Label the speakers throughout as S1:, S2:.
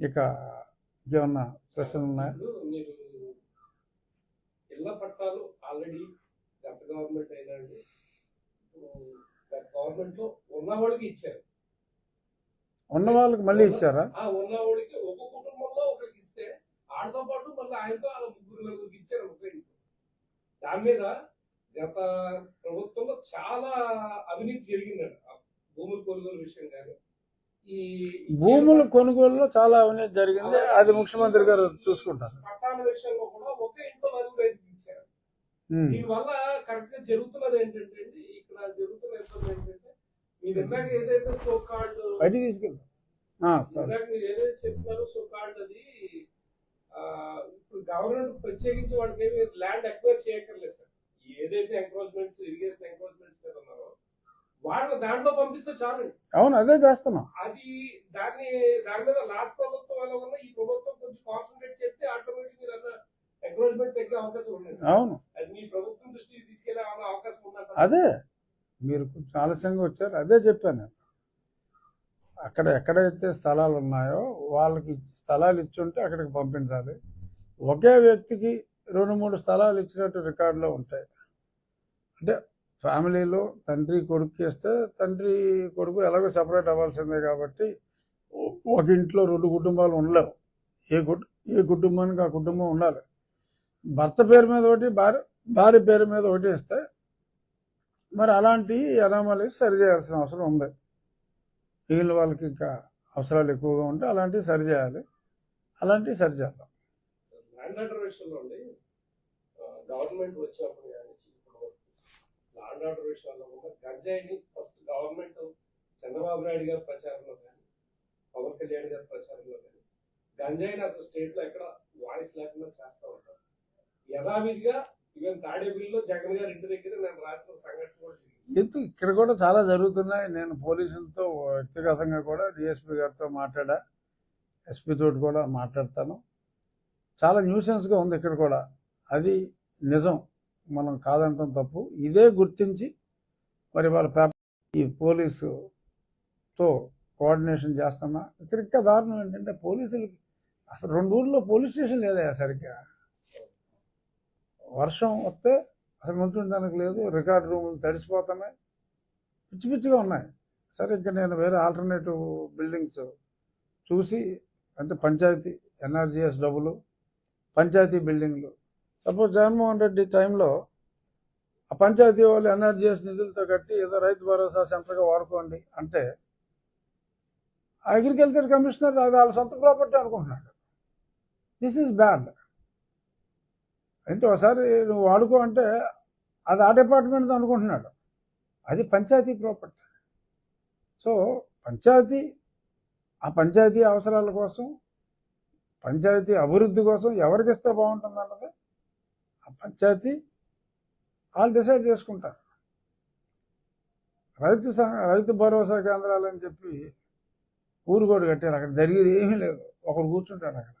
S1: ఇక ఇంకేమన్నా ప్రశ్నలు ఉన్నాయా?
S2: ఇళ్ళ పట్టాలు ఆల్రెడీ గత గవర్నమెంట్ అయినండి గత గవర్నమెంట్లో ఉన్నవాడికి ఇచ్చారు.
S1: ఉన్న వాళ్ళకి మళ్ళీ ఇచ్చారా?
S2: ఆ ఉన్నవాడికి ఒక కుటుంబంలో ఒకరికి ఇస్తే ఆడతో పాటు మళ్ళీ ఆయనతో వాళ్ళ ముగ్గురు నలుగురికి ఇచ్చారు ఒక దాని మీద గత ప్రభుత్వంలో చాలా అవినీతి జరిగిందండి ఆ భూముల కొనుగోలు విషయం కానీ ఈ
S1: భూముల కొనుగోలులో చాలా అవినీతి జరిగింది. అది ముఖ్యమంత్రి గారు చూసుకుంటారు.
S2: పట్టాల విషయంలో కూడా ఒకే ఇంట్లో నలుగురు ఐదుగురు ఇచ్చారు
S1: ఉం.
S2: దీనివల్ల కరెక్ట్గా జరుగుతున్నది ఏంటంటే ఇక్కడ జరుగుతున్న ఇబ్బంది ఏంటంటే మీరు ఇందాక ఏదైతే సో కార్డ్
S1: బయటికి తీసుకెళ్ళి.
S2: మీరు ఏదైతే చెప్తున్నారో సో కార్డ్ అది ఇప్పుడు గవర్నమెంట్ ప్రత్యేకించి ఏమి ల్యాండ్ ఎక్వైర్ చేయక్కర్లేదు సార్. ఏదైతే ఎంక్రోచ్మెంట్స్ ఇరిగేషన్ ఎంక్రోచ్మెంట్స్ మీద ఉన్నారో వాళ్ళని దాంట్లో పంపిస్తే చాలండి
S1: అవును అదే చేస్తున్నాం.
S2: అది దాన్ని దాని మీద లాస్ట్ ప్రభుత్వం ఉన్నా ఈ ప్రభుత్వం కొంచెం కాన్సన్ట్రేట్ చెప్తే ఆటోమేటిక్ మీరు అన్న ఎంక్రోచ్మెంట్ తగ్గే అవకాశం సార్
S1: అవును.
S2: అది మీ ప్రభుత్వం దృష్టికి తీసుకెళ్ళే అవకాశం ఉందా
S1: అదే. మీరు కొంచెం ఆలస్యంగా వచ్చారు అదే చెప్పాను. నేను అక్కడ ఎక్కడైతే స్థలాలు ఉన్నాయో వాళ్ళకి స్థలాలు ఇచ్చుంటే అక్కడికి పంపించాలి. ఒకే వ్యక్తికి రెండు మూడు స్థలాలు ఇచ్చినట్టు రికార్డులో ఉంటాయి. అంటే ఫ్యామిలీలో తండ్రి కొడుకు ఇస్తే తండ్రి కొడుకు ఎలాగో సపరేట్ అవ్వాల్సిందే కాబట్టి ఒక ఇంట్లో రెండు కుటుంబాలు ఉండలేవు. ఏ కుటు ఏ కుటుంబానికి ఆ కుటుంబం ఉండాలి. భర్త పేరు మీద ఒకటి భార్య భార్య పేరు మీద ఒకటి ఇస్తే మరి అలాంటి అనామలీస్ సరిచేయాల్సిన అవసరం ఉంది. మిగిలిన వాళ్ళకి ఇంకా అవసరాలు ఎక్కువగా ఉంటే అలాంటివి సరిచేయాలి అలాంటివి సరి చేద్దాం.
S2: గవర్నమెంట్ వచ్చినప్పుడు లాండ్ ఆర్డర్ విషయాల్లో కూడా గంజాయిని ఫస్ట్ గవర్నమెంట్ చంద్రబాబు నాయుడు గారి ప్రచారంలో కానీ పవన్ కళ్యాణ్ గారి ప్రచారంలో కానీ గంజాయిని అసలు స్టేట్లో ఎక్కడ వాయిస్ లేకుండా చేస్తూ ఉంటారు. యథావిధిగా ఈవెన్ తాడేపల్లిలో జగన్ గారి ఇంటి దగ్గర నేను రాత్రి సంఘటన కూడా
S1: ఎందుకు? ఇక్కడ కూడా చాలా జరుగుతున్నాయి. నేను పోలీసులతో వ్యక్తిగతంగా కూడా డిఎస్పీ గారితో మాట్లాడా ఎస్పీ తోటి కూడా మాట్లాడతాను. చాలా న్యూసెన్స్గా ఉంది ఇక్కడ కూడా. అది నిజం. మనం కాదంటాం తప్పు. ఇదే గుర్తించి మరి వాళ్ళ పేపర్ ఈ పోలీసుతో కోఆర్డినేషన్ చేస్తున్నా ఇక్కడ ఇంకా దారుణం ఏంటంటే పోలీసులకి అసలు రెండు ఊర్లో పోలీస్ స్టేషన్ లేదా సరిగ్గా? వర్షం వస్తే అసలు ఉంటుండడానికి లేదు రికార్డ్ రూములు తడిసిపోతున్నాయి పిచ్చి పిచ్చిగా ఉన్నాయి. సరే ఇంకా నేను వేరే ఆల్టర్నేటివ్ బిల్డింగ్స్ చూసి అంటే పంచాయతీ ఎన్ఆర్జిఎస్ డబ్బులు పంచాయతీ బిల్డింగ్లు సపోజ్ జగన్మోహన్ రెడ్డి టైంలో ఆ పంచాయతీ వాళ్ళు ఎన్ఆర్జీఎస్ నిధులతో కట్టి ఏదో రైతు భరోసా సెంటర్గా వాడుకోండి అంటే అగ్రికల్చర్ కమిషనర్ అది వాళ్ళ సొంత ప్రాపర్టీ అనుకుంటున్నాడు. దిస్ ఈజ్ బ్యాడ్ అంటే ఒకసారి నువ్వు వాడుకో అంటే అది ఆ డిపార్ట్మెంట్ అనుకుంటున్నాడు. అది పంచాయతీ ప్రాపర్టీ. సో పంచాయతీ ఆ పంచాయతీ అవసరాల కోసం పంచాయతీ అభివృద్ధి కోసం ఎవరికి ఇస్తే బాగుంటుంది అన్నది పంచాయతీ వాళ్ళు డిసైడ్ చేసుకుంటారు. రైతు రైతు భరోసా కేంద్రాలు అని చెప్పి ఊరుకోడు కట్టారు అక్కడ. జరిగేది ఏమీ లేదు. ఒకడు కూర్చుంటాడు అక్కడ.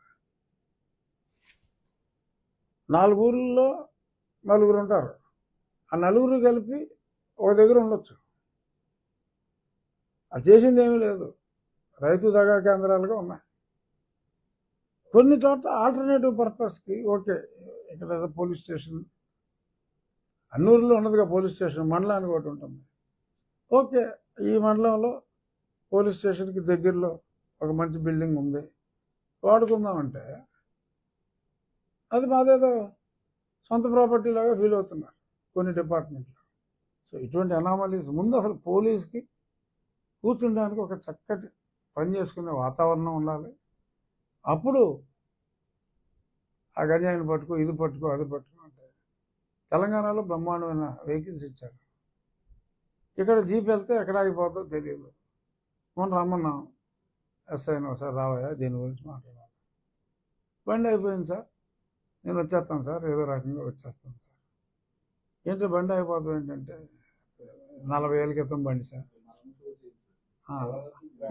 S1: నాలుగు ఊర్లలో నలుగురు ఉంటారు. ఆ నలుగురు కలిపి ఒక దగ్గర ఉండొచ్చు. అది చేసింది ఏమీ లేదు. రైతు దగా కేంద్రాలుగా ఉన్నాయి. కొన్ని చోట్ల ఆల్టర్నేటివ్ పర్పస్కి ఓకే. ఇక్కడ ఏదో పోలీస్ స్టేషన్. అన్నూరులో ఉన్నదిగా పోలీస్ స్టేషన్ మండలానికి ఒకటి ఉంటుంది. ఓకే ఈ మండలంలో పోలీస్ స్టేషన్కి దగ్గరలో ఒక మంచి బిల్డింగ్ ఉంది. వాడుకుందామంటే అది మాదేదో సొంత ప్రాపర్టీ లాగా ఫీల్ అవుతున్నారు కొన్ని డిపార్ట్మెంట్లు సో ఇటువంటి అనామలీస్ ముందు అసలు పోలీస్కి కూర్చుండడానికి ఒక చక్కటి పని చేసుకునే వాతావరణం ఉండాలి. అప్పుడు ఆ గంజాయిని పట్టుకో ఇది పట్టుకో అది పట్టుకో అంటే తెలంగాణలో బ్రహ్మాండమైన వెహికల్స్ ఇచ్చారు. ఇక్కడ జీప్ వెళ్తే ఎక్కడ ఆగిపోతుందో తెలియదు. మనం రమ్మన్నాం. ఎస్ఐని ఒకసారి రావయ్యా దీని గురించి మాట్లాడాలి. బండి అయిపోయింది సార్. నేను వచ్చేస్తాను సార్ ఏదో రకంగా వచ్చేస్తాను సార్. ఏంటో బండి అయిపోతుంది ఏంటంటే నలభై ఏళ్ళ క్రితం బండి సార్.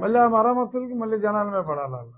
S1: మళ్ళీ ఆ మరమ్మతులకి మళ్ళీ జనాల మీద పడాలి వాళ్ళు.